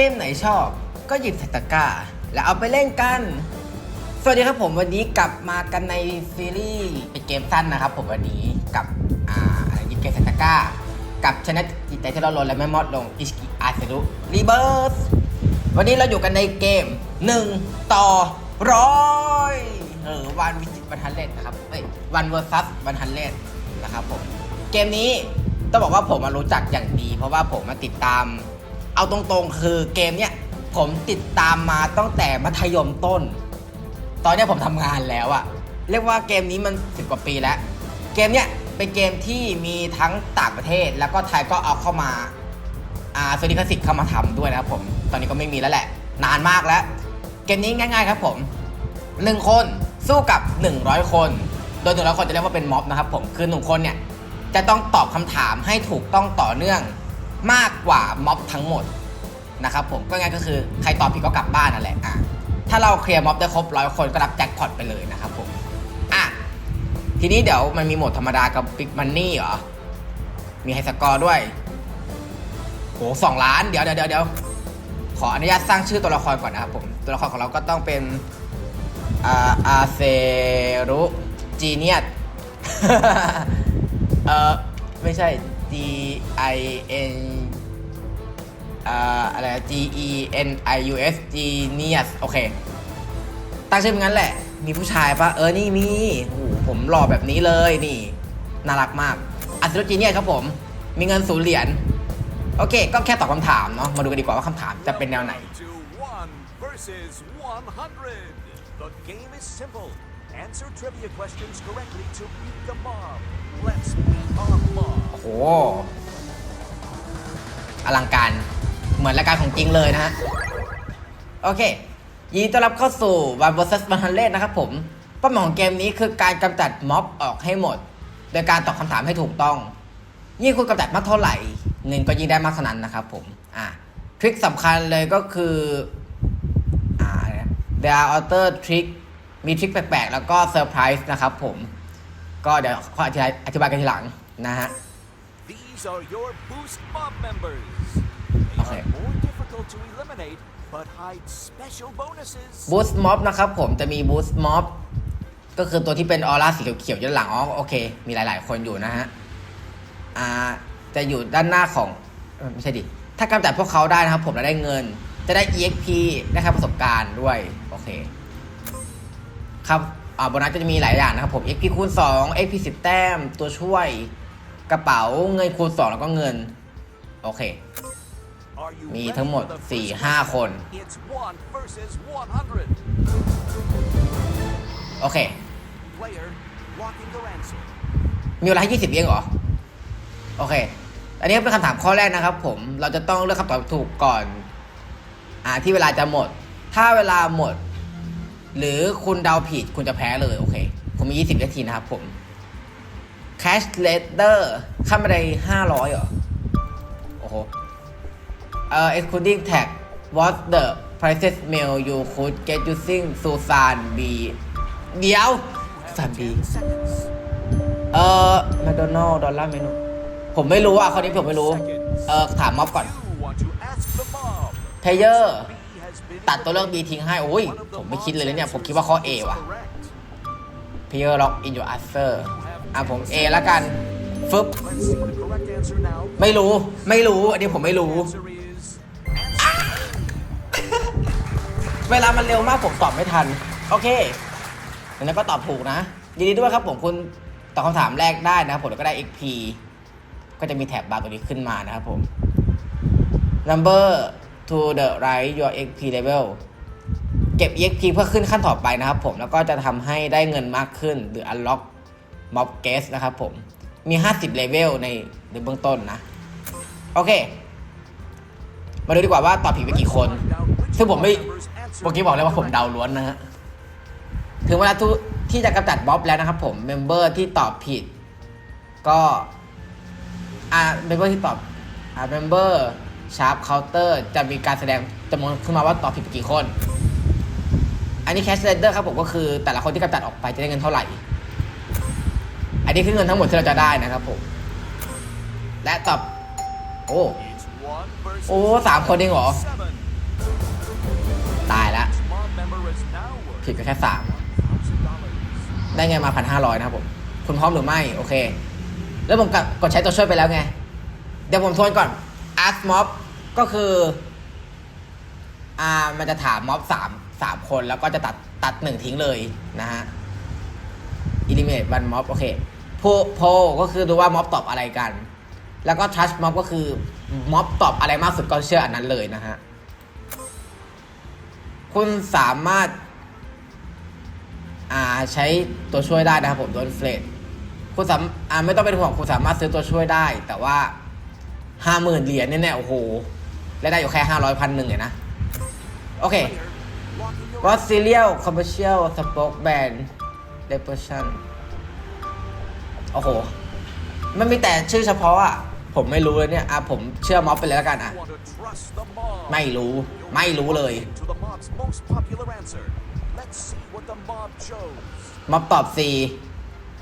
เกมไหนชอบ ก็หยิบใส่ตะกร้า แล้วเอาไปเล่นกัน สวัสดีครับผมวันนี้กลับมากันในซีรีส์เป็นเกมสั้นนะครับ ผมวันนี้กับอ่าอะไรหยิบเกมใส่ตะกร้า กับชนะจิตใจที่เราลนและไม่มอดลงอิชกิอาเซรุรีเบิร์สวันนี้เราอยู่กันในเกม 1 ต่อร้อยเออวันวิจิตวันฮันเลนนะครับเอ้ยวันเวอร์ซัสวันฮันเลนนะครับผมเกมนี้ต้องบอกว่าผมมารู้จักอย่างดี เพราะว่าผมมาติดตาม เอาตรงๆ คือเกมเนี้ยผมติดตามมาตั้งแต่มัธยมต้น ตอนเนี้ยผมทำงานแล้วอะเรียกว่าเกมนี้มันสิบกว่าปีแล้ว เกมเนี้ยเป็นเกมที่มีทั้งต่างประเทศ แล้วก็ไทยก็เอาเข้ามาอ่าสวัสดิคสิทธิ์เข้ามาทำด้วยนะครับผม ตอนนี้ก็ไม่มีแล้วแหละ นานมากแล้ว เกมนี้ง่ายๆครับผมหนึ่งคนสู้กับ 100 คน โดย100คนจะเรียกว่าเป็นม็อบนะครับผม คือหนึ่งคนเนี่ยจะต้องตอบคำถามให้ถูกต้องต่อเนื่อง มากกว่าม็อบทั้งหมดนะครับผมก็ง่ายก็คือใครตอบผิดก็กลับบ้านนั่นแหละอะถ้าเราเคลียร์ม็อบได้ครบร้อยคนก็รับแจ็คพอตไปเลยนะครับผมอะทีนี้เดี๋ยวมันมีโหมดธรรมดากับบิ๊กมันนี่เหรอ มีไฮสกอร์ด้วยโหสองล้านเดี๋ยวเดี๋ยวเดี๋ยวขออนุญาตสร้างชื่อตัวละครก่อนนะครับผม ตัวละครของเราก็ต้องเป็นอาอาเซรุจีเนียสเออไม่ใช่ G I N อะไร G E N I U S Genius โอเค ตั้งชื่อเป็นงั้นแหละ มีผู้ชายปะเออ นี่มีโอ้โหผมหล่อแบบนี้เลยนี่ น่ารักมากอัศรจีเนียครับผม มีเงินศูนย์เหรียญ โอเค ก็แค่ตอบคำถามเนาะ มาดูกันดีกว่าว่าคำถามจะเป็นแนวไหน The game is simple. Answer trivia questions correctly to beat the mob. Let's beat our mob. โอ้โห อลังการ เหมือนรายการของจริงเลยนะฮะ โอเค ยินดีต้อนรับเข้าสู่ One vs 100นะครับผม เป้าหมายของเกมนี้คือการกำจัดม็อบออกให้หมด โดยการตอบคำถามให้ถูกต้อง ยิ่งคุณกำจัดมากเท่าไหร่ เงินก็ยิ่งได้มากเท่านั้นนะครับผม อะทริคสำคัญเลยก็คือ อ่า there are other trick มีทริคแปลกๆ แล้วก็เซอร์ไพรส์นะครับผม ก็เดี๋ยวขออธิบายอธิบายกันทีหลังนะฮะ These are your Boost Mob members. They Okay. are more difficult to eliminate, but hide special bonuses. บูสต์ม็อบนะครับผมจะมีบูสต์ม็อบก็คือตัวที่เป็นออร่าสีเขียวๆด้านหลังอ๋อโอเค มีหลายๆ คนอยู่นะฮะ อ่า จะอยู่ด้านหน้าของเอ้ยไม่ใช่ดิ ถ้ากำจัดพวกเขาได้นะครับผมจะได้เงิน จะได้ EXP ได้ครับประสบการณ์ด้วย โอเค ครับโบนัสก็จะมีหลายอย่างนะครับผม XP คูณ2 XP 10 แต้ม ตัวช่วย กระเป๋าเงินคูณ 2 แล้วก็เงิน โอเค มีทั้งหมด 4-5 คน โอเค มีเวลาให้20 เองเหรอ โอเค อันนี้เป็นคำถามข้อแรกนะครับผม เราจะต้องเลือกคำตอบถูกก่อน อ่าที่เวลาจะหมด ถ้าเวลาหมด หรือคุณเดาผิดคุณจะแพ้เลยโอเค ผมมี 20 นาทีนะครับผม cash letter ค่าบันได500เหรอ โอ้โห เอ่อ excluding tag what the prices mail you could get using Susan B เดี๋ยว Susan B เอ่อแมคโดนัลด์ดอลลาร์เมนูผมไม่รู้อะคนนี้ผมไม่รู้ เอ่อ ถามม็อบก่อน You ตัดตัวเลือก B ทิ้งให้โอ้ย ผมไม่คิดเลยนะเนี่ย ผมคิดว่าข้อ A ว่ะ correct. เพเยอร์ล็อกอินยูอัสเซอร์อะผม A แล้วกัน ฟึบ ไม่รู้ ไม่รู้ อันนี้ผมไม่รู้ เวลามันเร็วมากผมตอบไม่ทัน โอเคดังนั้นก็ตอบถูกนะ ยินดีด้วยครับผมคุณตอบคำถามแรกได้นะผมก็ได้ XP ก็จะมีแถบบาร์ตัวนี้ขึ้นมานะครับผม number to the right your XP level เก็บ EXP เพื่อขึ้นขั้นต่อไปนะครับผมแล้วก็จะทำให้ได้เงินมากขึ้นหรือ unlock mob guest นะครับผมมี 50เลเวลในในเบื้องต้นนะ โอเค มาดูดีกว่าว่าตอบผิดไปกี่คน ซึ่งผมไม่เมื่อกี้บอกเลยว่าผมเดาล้วนนะฮะถึงเวลาทุที่จะกำจัดบ๊อบแล้วนะครับผมเมมเบอร์ที่ตอบผิด ก็อ่าเมมเบอร์ที่ตอบอ่าเมมเบอร์ ชาร์ปเคาน์เตอร์จะมีการแสดงจำนวนขึ้นมาว่าตอบผิดไปกี่คน อันนี้แคชเ e เดอร์ครับผมก็คือแต่ละคนที่กำจัดออกไปจะได้เงินเท่าไหร่ อันนี้คือเงินทั้งหมดที่เราจะได้นะครับผม และตอบโอ้โอ้สามคนเองเหรอ ตายละผิด worth ก็แค่สามได้เงินมาพันห้าร้อยนะครับผม คุณพร้อมหรือไม่ โอเค แล้วผมกกดใช้ตัวช่วยไปแล้วไง เดี๋ยวผมทวนก่อน ask mob ก็คืออ่ามันจะถามม็อบสามสามคนแล้วก็จะตัดตัดหนึ่งทิ้งเลยนะฮะ eliminate one mob โอเค poll ก็คือดูว่าม็อบตอบอะไรกัน แล้วก็ trust mob ก็คือม็อบตอบอะไรมากสุดก็เชื่ออันนั้นเลยนะฮะคุณสามารถอ่าใช้ตัวช่วยได้นะครับผมโดนเฟลตคุณสามอ่าไม่ต้องเป็นห่วงคุณสามารถซื้อตัวช่วยได้ แต่ว่า ห้าหมื่นเหรียญเนี่ยโอ้โหและได้อยู่แค่ห้าร้อยพันหนึ่งเลยนะ โอเค Locking your ก็ซีเรียลคอมเมอร์เชียลสป็อกแบนเดปชั่นโอ้โห มันมีแต่ชื่อเฉพาะอะ ผมไม่รู้เลยเนี่ย อะ ผมเชื่อม็อบไปเลยแล้วกันอะ ไม่รู้ ไม่รู้เลย ม็อบตอบ C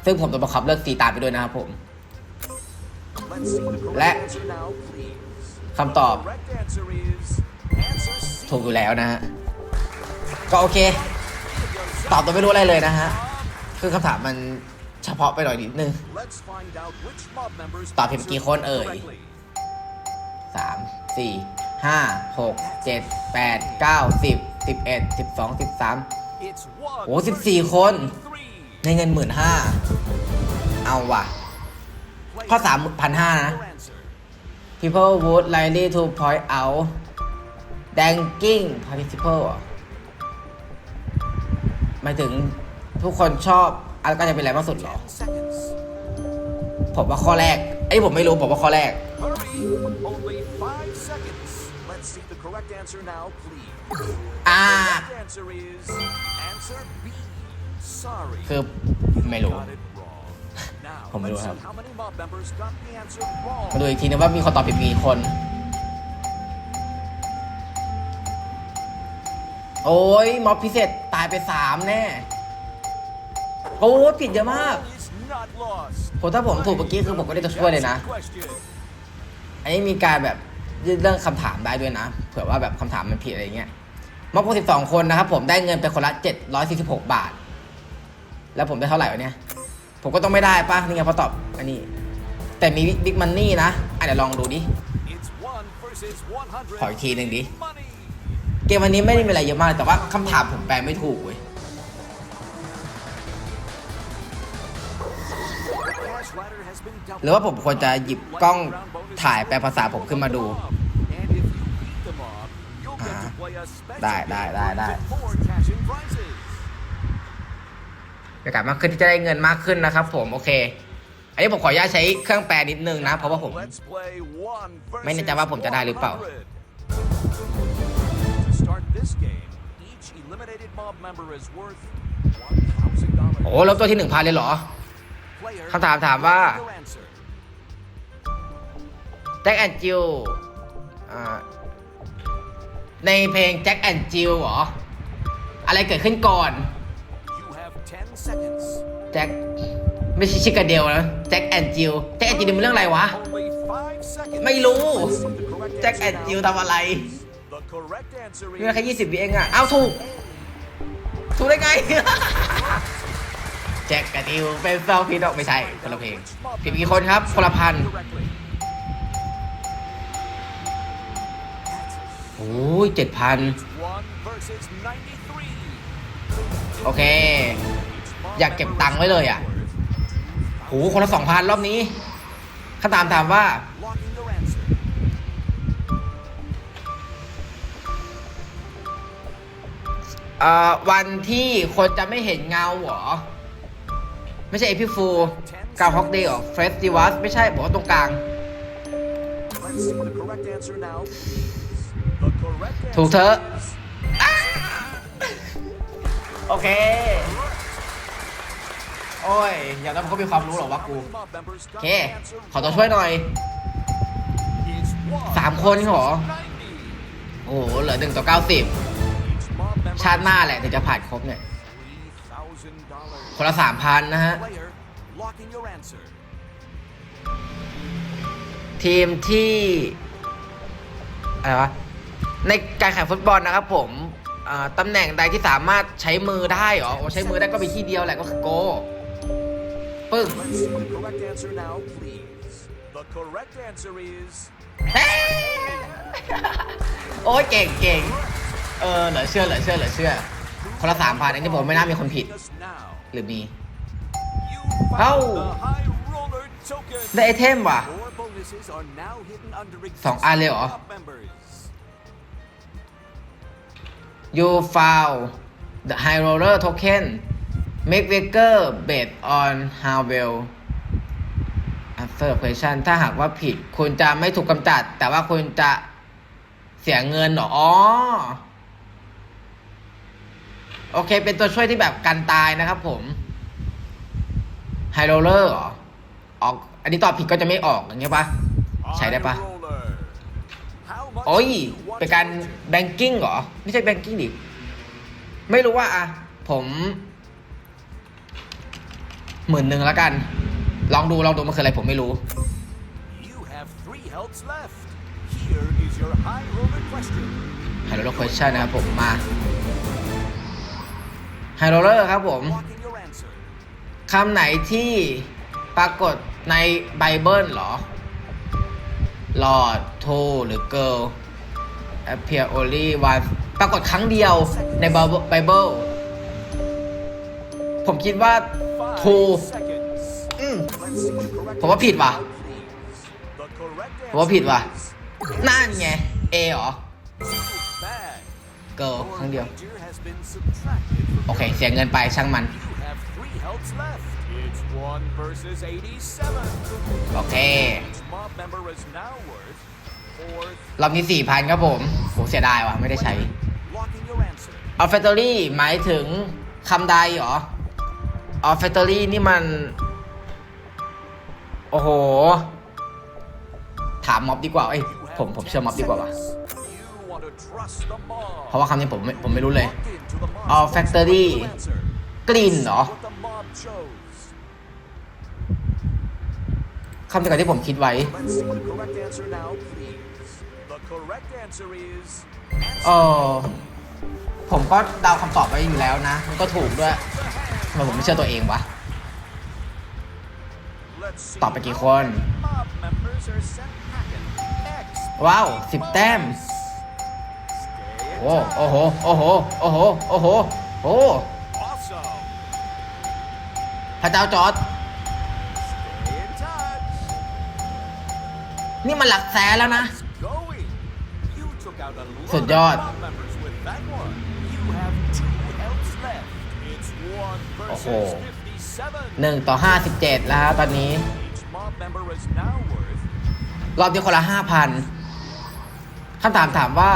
ซึ่งผมต้องบังคับเลือก C ตามไปด้วยนะครับผม และคำตอบ ถูกอยู่แล้วนะฮะ ก็โอเค ตอบตัวไม่รู้อะไรเลยนะฮะ คือคำถามมันเฉพาะไปหน่อยนิดนึง ตอบผิดกี่คนเอ่ยสามสี่ห้าหกเจ็ดแปดเก้าสิบสิบเอ็ดสิบสองสิบสามโอ้สิบสี่คน ในเงินหมื่นห้า เอาว่ะ ข้อสามพันห้านะ Your answer. people would likely to point out banking principle เหรอหมายถึงทุกคนชอบอะไรก็จะเป็นอะไรมากสุดเหรอ10 seconds. ผมว่าข้อแรกไอ้ยผมไม่รู้ ผมว่าข้อแรก Hurry, only five seconds. Let's see the correct answer now, please. อ่า Correct answer is answer B. Sorry. คือไม่รู้ ผมไม่รู้ let's ครับ see how many mob members got the answer wrong. มาดูอีกทีนึงว่ามีคนตอบผิดกี่คน โอ้ยม็อบพิเศษตายไปสามแน่ โอ้ยผิดเยอะมาก Is not lost. ผมถ้าผมถูกเมื่อกี้คือผมก็ได้ตัวช่วยเลยนะ Question. อันนี้มีการแบบยื่นเรื่องคำถามได้ด้วยนะ เผื่อว่าแบบคำถามมันผิดอะไรเงี้ยม็อบพวกสิบสองคนนะครับผมได้เงินไปคนละเจ็ดร้อยสี่สิบหกบาท แล้วผมได้เท่าไหร่วะเนี่ย ผมก็ต้องไม่ได้ปะนี่ไงเพราะตอบอันนี้ แต่มีบิ๊กมันนี่นะอะเดี๋ยวลองดูดิ It's one versus 100. ขออีกทีหนึ่งดิ Money. เกมวันนี้ไม่ได้มีอะไรเยอะมาก แต่ว่าคำถามผมแปลไม่ถูกเว้ย Cash ladder has been doubled. หรือว่าผมควรจะหยิบกล้องถ่ายแปลภาษาผมขึ้นมาดู And if you beat the mob, you'll get to play a special ได้ได้ game ได้ได้ โอกาสมากขึ้นที่จะได้เงินมากขึ้นนะครับ ผมโอเค อันนี้ผมขออนุญาตใช้เครื่องแปลนิดนึงนะ เพราะว่าผม ไม่แน่ใจว่าผมจะได้หรือเปล่า โอ้แล้วตัวที่หนึ่งพันเลยเหรอคำถามถามว่าแจ็คแอนจิลในเพลงแจ็คแอนจิลเหรอ อะไรเกิดขึ้นก่อน แจ็คไม่ใช่ชิคาเดลนะแจ็คแอนจิลแจ็คแอนจิลเป็นเรื่องอะไรวะ Only five seconds. ไม่รู้ Let's see the correct แจ็ค answer แอนจิล now. ทำอะไร The correct answer นี่มันแค่ is ยี่สิบวิเองอะเอาถูก ถูกได้ไง แจ็คแอนจิลเป็นเซลพีดอกไม่ใช่คนละเพลงผิดกี่คนครับคนละพัน correctly. โอ้ยเจ็ดพัน One versus 93. โอเค อยากเก็บตังค์ไว้เลยอะโหคนละสองพันรอบนี้คำถามถามว่าเอ่อวันที่คนจะไม่เห็นเงาหรอ ไม่ใช่เอพิฟูกาฮอกเดย์หรอเฟสติวัสไม่ใช่ บอกว่าตรงกลาง ถูกเถอะโอเค โอ้ย อย่างนั้นมันก็มีความรู้หรอว่ากูโอเค ขอตัวช่วยหน่อยสามคนเหรอ โอ้โห เหลือหนึ่งต่อเก้าสิบชาติหน้าแหละถึงจะผ่านครบเนี่ย คนละสามพันนะฮะ ทีมที่ อะไรวะ ในการแข่งฟุตบอลนะครับผมตำแหน่งใดที่สามารถใช้มือได้เหรอ ใช้มือได้ก็มีที่เดียวแหละก็คือโก ปึ้ง Let's see the correct answer now, please. The correct answer is เฮ้ยโอ้ยเก่งเก่งเออเหลือเชื่อเหลือเชื่อเหลือเชื่อ คนละสามพันอันนี้ผมไม่น่ามีคนผิด us now. หรือมี You Oh. found the high roller token. ได้ไอเทมว่ะ Four bonuses are now hidden under สองอันเลยเหรอ existing club members. you found the high roller token make wager based on how well answer question ถ้าหากว่าผิด คุณจะไม่ถูกกำจัด แต่ว่าคุณจะเสียเงินหรออ๋อโอเค เป็นตัวช่วยที่แบบกันตายนะครับผม high roller เหรอออก อันนี้ตอบผิดก็จะไม่ออกอย่างเงี้ยปะใช้ได้ปะโอ้ย เป็นการแบงกิ้งเหรอ ไม่ใช่แบงกิ้งดิ ไม่รู้ว่าอะผม หมื่นหนึ่งแล้วกัน ลองดู ลองดูมันคืออะไรผมไม่รู้ You have three healths left. Here is your high roller question. ไฮโรเลอร์ควชั่นนะครับผมมาไฮโรเลอร์ครับผม Lock in your answer. คำไหนที่ปรากฏในไบเบิลเหรอ Lord to หรือ girl appear only once ปรากฏครั้งเดียวในไบเบิลผมคิดว่า ถูผมว่าผิดว่ะผมว่าผิดว่ะนั่นไงเอเหรอเกิลครั้งเดียว โอเค เสียเงินไปช่างมัน โอเค รอบนี้สี่พันครับผมโหเสียดายว่ะ ไม่ได้ใช้ออาเฟตอรี่หมายถึงคำใดเหรอ ออฟแฟคทอรี่นี่มัน โอ้โห ถามม็อบดีกว่า เอ้ย ผมผมเชื่อม็อบดีกว่าวะเพราะว่าคำนี้ผมผมไม่รู้เลยออแฟคเตอรี่กลิ่นเหรอคำจำกัดที่ผมคิดไว้เออผมก็เดาคำตอบไปอยู่แล้วนะ มันก็ถูกด้วยำไมผมไม่เชื่อตัวเองวะ ตอบไปกี่คน ว้าวสิบแต้ม โอ้โอ้โห โอ้โห โอ้โห โอ้โห โอ้ พระเจ้าจอด นี่มันหลักแสนแล้วนะ สุดยอด โอ้โหหนึ่งต่อห้าสิบเจ็ดแล้วครับตอนนี้ รอบนี้คนละห้าพันคำถามถามว่า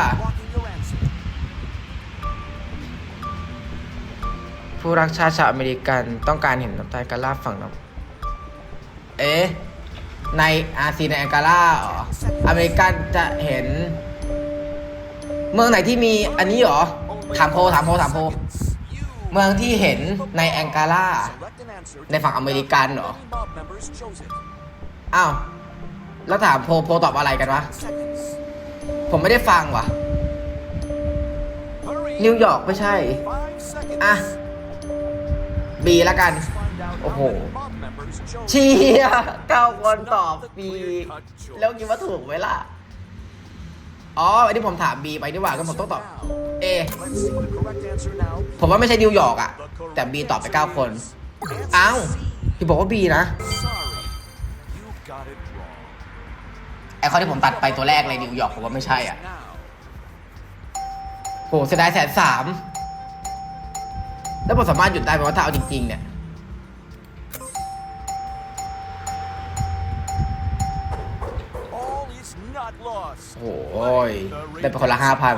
ผู้รักชาติชาวอเมริกันต้องการเห็นน้ำตาการล่าฝั่งน้ำเอ๊ะในอาซีในแองการ่าออเมริกันจะเห็น เมืองไหนที่มีอันนี้หรอ ถามโพถามโพถามโพ เมืองที่เห็นในแองการ่า ในฝั่งอเมริกันเหรอ อ้าว แล้วถามโพลโพลตอบอะไรกันวะ ผมไม่ได้ฟังว่ะนิวยอร์กไม่ใช่ อะ บีแล้วกัน โอ้โห เชียเก้าคนตอบบีแล้วคิดว่าถูกไหมล่ะ อ๋ออันนี้ผมถามบีไปดีกว่าก็ผมต้องตอบเอ Let's see the correct answer now. ผมว่าไม่ใช่นิวยอร์กอะแต่บีตอบไปเก้าคน อ้าวพี่บอกว่าบีนะ ไอข้อที่ผมตัดไปตัวแรกเลยนิวยอร์กผมว่าไม่ใช่อะโหเสียดายแสนสาม แล้วผมสามารถหยุดได้ไหมว่าถ้าเอาจริงๆเนี่ย โอ้ยได้ไปคนละห้าพัน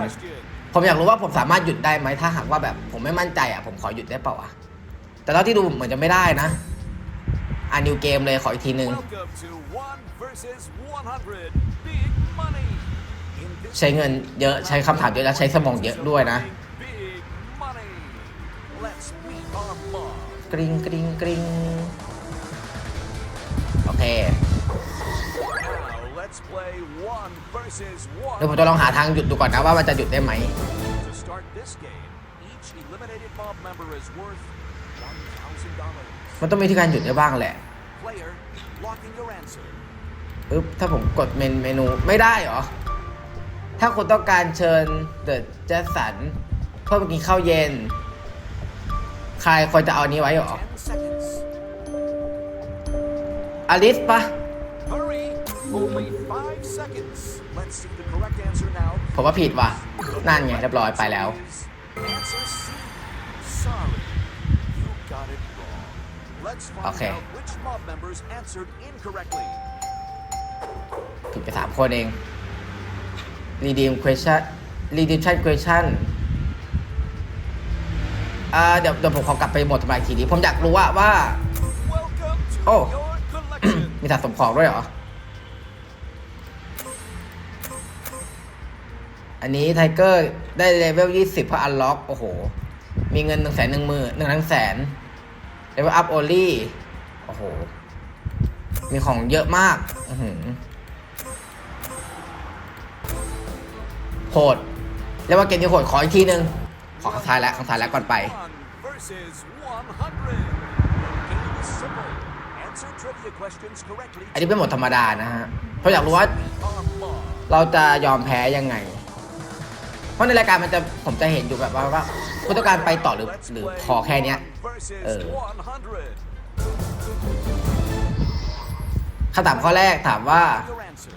ผมอยากรู้ว่าผมสามารถหยุดได้ไหมถ้าหากว่าแบบ ผมไม่มั่นใจอะผมขอหยุดได้เปล่าอะแต่เท่าที่ดูเหมือนจะไม่ได้นะอ่านิวเกมเลยขออีกทีนึงใช้เงินเยอะใช้คำถามเยอะและใช้สมองเยอะด้วยนะกริงกริงกริงโอเค เดี๋ยวผม one. จะลองหาทางหยุดดูก่อนนะว่ามันจะหยุดได้ไหม To start this game, each eliminated mob member is worth $1,000. มันต้องมีที่การหยุดได้บ้างแหละ Player, locking your answer. อึ๊บถ้าผมกดเมนเมนูไม่ได้เหรอ ถ้าคุณต้องการเชิญเดอะแจสันเพื่อมากินข้าวเย็น ใครควรจะเอาอันนี้ไว้เหรอ 10 seconds. อลิสปะ ผมว่าผิดว่ะ นั่นไงเรียบร้อยไปแล้ว Answer C. Sorry. You got it wrong. Let's find Okay. out which mob members answered incorrectly. ผิดไปสามคนเอง redeem question redemption question อ่าเดี๋ยวเดี๋ยวผมขอกลับไปหมดทำลายทีนี้ ผมอยากรู้ว่าว่า Welcome to Oh. your collection. มีสะสมของด้วยเหรอ อันนี้ไทเกอร์ได้เลเวล20เพราะอันล็อก โอ้โห มีเงินหนึ่งแสนหนึ่งหมื่นหนึ่งทั้งแสนเลเวลอัพโอลี่โอ้โห มีของเยอะมากอือหือโหดเรียกว่าเกมนี้โหดขออีกทีนึง ขอข้างท้ายแล้วข้างท้ายแล้วก่อนไป อันนี้เป็นหมดธรรมดานะฮะ เพราะอยากรู้ว่า เราจะยอมแพ้ยังไง ราะในรายการมันจะผมจะเห็นอยู่แบบว่าว่าคุณต้องการไปต่อหรือ Let's หรือ play พอแค่เนี้ย one versus เออ 100. คำถามข้อแรกถามว่า Your answer.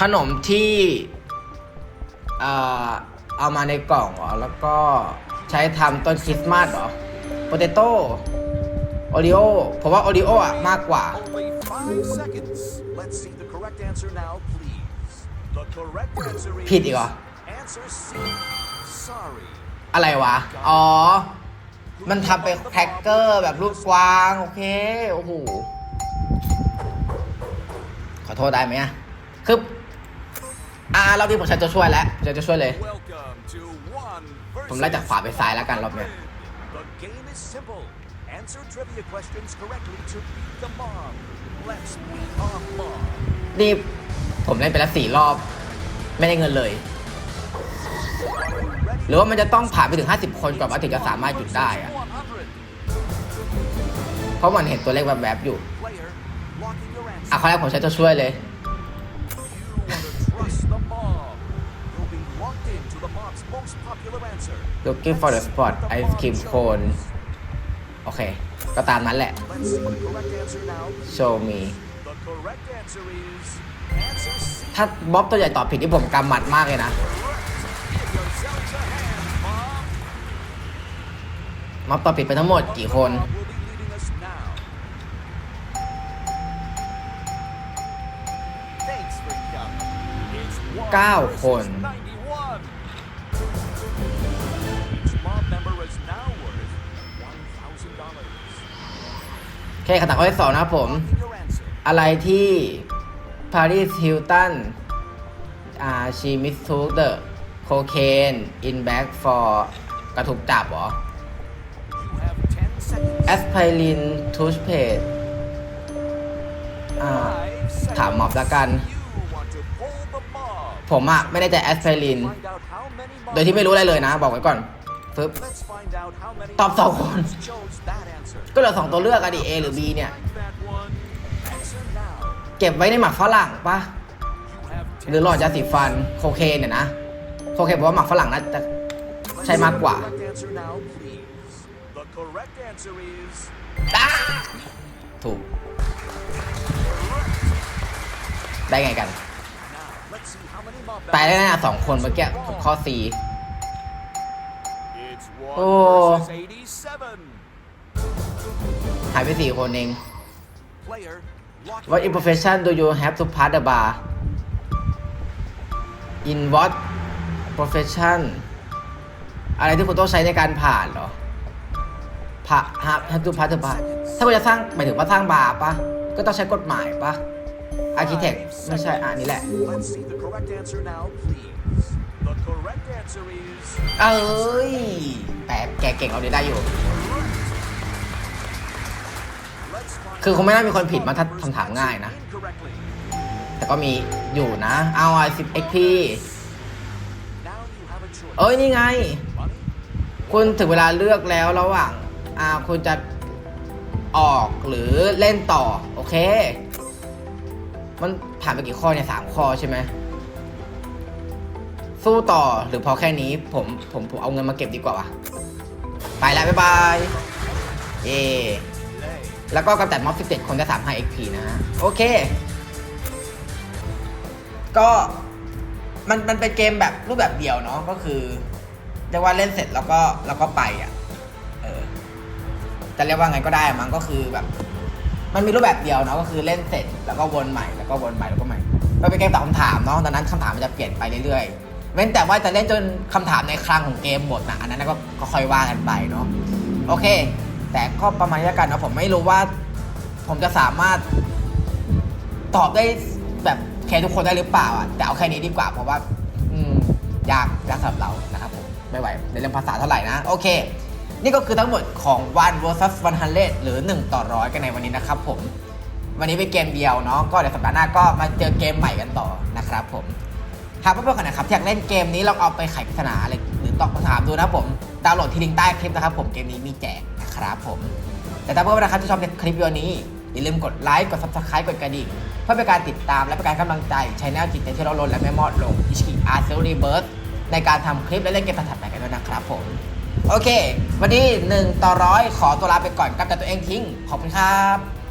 ขนมที่เอ่อเอามาในกล่องเหรอแล้วก็ใช้ทำต้นคริสต์มาสเหรอโปเตโต้โอริโอผมว่าโอริโออะมากกว่า Only five seconds. Let's see the correct answer now, please. The correct answer is ผิดอีกเหรอ answer C. Sorry. อะไรวะ อ๋อ มันทำเป็นแพ็กเกอร์แบบรูปกวาง โอเค โอ้โห ขอโทษได้ไหมอะคืออ่าเราดีผมใช้จะช่วยแล้วจะจะช่วยเลย Welcome to one versus ผมไล่จากขวาไปซ้ายแล้วกันรอบเนี้ย The game is simple. Answer trivia questions correctly to beat the mob. Let's beat our mob. นี่ผมเล่นไปแล้วสี่รอบ ไม่ได้เงินเลย หรือว่ามันจะต้องผ่านไปถึง 50 คนก่อนว่าถึงจะสามารถหยุดได้อะเพราะมันเห็นตัวเลขแวบๆอยู่ อะข้อแรกผมใช้ตัวช่วยเลย looking for the spot ice cream cone โอเค ก็ตามนั้นแหละ show me The correct answer is answer C. ถ้าบ๊อบตัวใหญ่ตอบผิดที่ผมกำหมัดมากเลยนะ Give yourselves a hand, mob. ม็อบตอบผิดไปทั้งหมดกี่คน Mob will be leading us now. Thanks for coming. It's one เก้า versus คน 91. Each mob member is now worth $1,000. โอเคคำถามข้อที่สองนะครับผม Locking your answer. อะไรที่ Paris Hilton อ่า she mistook the cocaine in bag for กระถูกจับเหรอ You have 10 seconds. aspirin toothpaste อ่า Five ถามม็อบ seconds. ละกัน You want to pull the mob. ผมอะไม่ได้ใจ aspirin Find out how many mob โดยที่ไม่รู้อะไรเลยนะ บอกไว้ก่อนฟึบ Let's find out how many ตอบสองคน chose that answer. ก็เหลือสองตัวเลือกอะดิ A หรือ B เนี่ย เก็บไว้ในหมักฝรั่งปะ You have หรือหลอดยาสีฟันโคเคนเนี่ยนะโคเคนผมว่าหมักฝรั่งน่าจะ10ใช่มากกว่า Correct answer now, please. The correct answer is อ้าถูก ได้ไงกัน now. Let's see how many mob ตายได้ members แน่ๆสองคนเมื่อกี้ wrong. ผมข้อ C It's one Oh. versus 87. หายไปสี่คนเอง Player, lock What your imperfection do you have to pass the bar in what profession อะไรที่คุณต้องใช้ในการผ่านเหรอ ผ่า have to pass the bar ถ้าคุณจะสร้างหมายถึงว่าสร้างบาร์ปะก็ต้องใช้กฎหมายปะ architect ไม่ใช่อ่านี่แหละ Let's see the correct answer now, please. The correct answer is เอ้ย แต่แกเก่งเราได้อยู่ คือคงไม่น่ามีคนผิดมาถ้าคำถามง่ายนะ แต่ก็มีอยู่นะ เอาไอะ10 XP Now you have a choice. เอ้ยนี่ไง คุณถึงเวลาเลือกแล้วระหว่าง อ่าคุณจะออกหรือเล่นต่อ โอเค มันผ่านไปกี่ข้อเนี่ยสามข้อใช่ไหมสู้ต่อหรือพอแค่นี้ผมผมผมเอาเงินมาเก็บดีกว่าวะไปแล้ว บ๊ายบาย เย่ play. แล้วก็กำจัดม็อบ17 คนได้35 XP นะฮะโอเค ก็มันมันเป็นเกมแบบรูปแบบเดียวเนาะก็คือเรียกว่าเล่นเสร็จแล้วก็แล้วก็ไปอะเออจะเรียกว่าไงก็ได้มั้งก็คือแบบ มันมีรูปแบบเดียวเนาะก็คือเล่นเสร็จแล้วก็วนใหม่แล้วก็วนใหม่แล้วก็ใหม่ก็เป็นเกมตอบคำถามเนาะดังนั้นคำถามมันจะเปลี่ยนไปเรื่อยๆเว้นแต่ว่าจะเล่นจนคำถามในครั้งของเกมหมดนะอันนั้นก็ก็ค่อยว่ากันไปเนาะโอเค แต่ก็ประมาณนี้ล้วกันนะผมไม่รู้ว่า ผมจะสามารถตอบได้แบบแค่ทุกคนได้หรือเปล่าอะแต่เอาแค่นี้ดีกว่า เพราะว่า อืมยากยากสำหรับเรานะครับผมไม่ไหวในเรื่องภาษาเท่าไหร่นะ โอเค นี่ก็คือทั้งหมดของ one versus 100 หรือ 1 ต่อร้อยกันในวันนี้นะครับผมวันนี้เป็นเกมเดียวเนาะก็เดี๋ยวสัปดาห์หน้าก็มาเจอเกมใหม่กันต่อนะครับผมหากเพื่อนๆคนไหนครับที่อยากเล่นเกมนี้ลองเอาไปไขปริศนาอะไรหรือตอบคำถามดูนะผมดาวน์โหลดที่ลิงก์ใต้คลิปนะครับผมเกมนี้มีแจก นะครับผม แต่ถ้าเพื่อนๆนะครับที่ชอบคลิปวิดีโอนี้ อย่าลืมกดไลค์กด subscribe กดกระดิ่ง เพื่อเป็นการติดตามและเป็นการกำลังใจชแนลจิตใจที่เราลนและแม่มอดลงอิชิอาร์เซลรีเบิร์ในการทำคลิปและเล่นเกมถัดไปกันด้วยนะครับผม โอเค วันนี้1ต่อร้อยขอตัวลาไปก่อนกับแต่ตัวเองทิ้งขอบคุณครับ